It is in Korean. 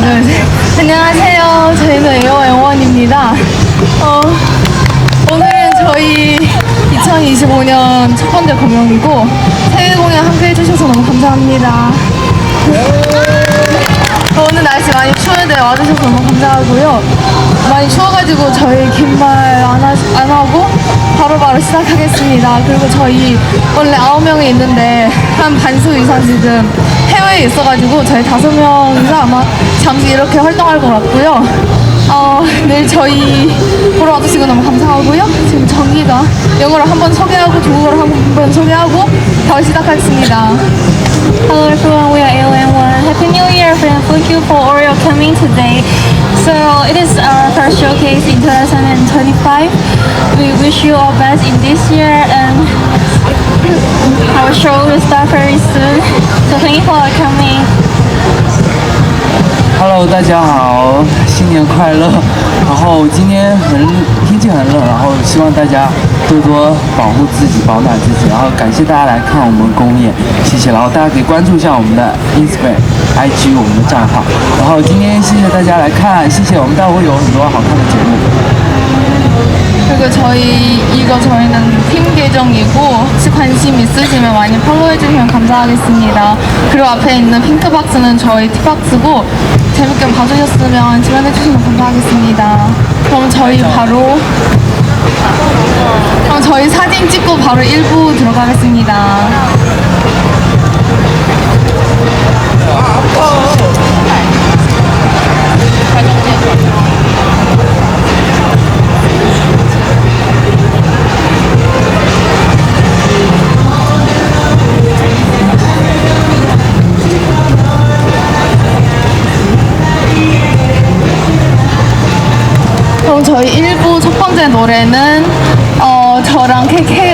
둘, 셋. 안녕하세요. 저희는 에어 영원입니다. 어, 오늘은 저희 2025년 첫 번째 공연이고, 생일 공연 함께 해주셔서 너무 감사합니다. 어, 오늘 날씨 많이 추운데 와주셔서 너무 감사하고요. 많이 추워가지고 저희 긴 말안 안 하고 바로바로 시작하겠습니다. 그리고 저희 원래 아홉 명이 있는데 한 반수 이상 지금 해외에 있어가지고 저희 다섯 명이서 아마 잠시 이렇게 활동할 것 같고요. 어, 내일 저희 보러 와주시고 너무 감사하고요. 지금 정기가 영어로 한번 소개하고 중국어로 한번 소개하고 바로 시작하겠습니다. Hello everyone, we are AON1. Happy New Year and thank you for all your coming today. So it is our first showcase in 2025. We wish you all best in this year and our show will start very soon. So thank you for coming. Hello，大家好，新年快乐！然后今天很天气很冷，然后希望大家多多保护自己，保暖自己。然后感谢大家来看我们公演，谢谢。然后大家可以关注一下我们的 Instagram、IG 我们的账号。然后今天谢谢大家来看，谢谢。我们待会有很多好看的节目。 그리고 저희 이거 저희는 팀 계정이고 혹시 관심 있으시면 많이 팔로우해 주시면 감사하겠습니다. 그리고 앞에 있는 핑크 박스는 저희 티박스고 재밌게 봐주셨으면 지원해 주시면 감사하겠습니다. 그럼 저희 바로 그럼 저희 사진 찍고 바로 1부 들어가겠습니다. 저희 1부 첫 번째 노래는 어, 저랑 KK랑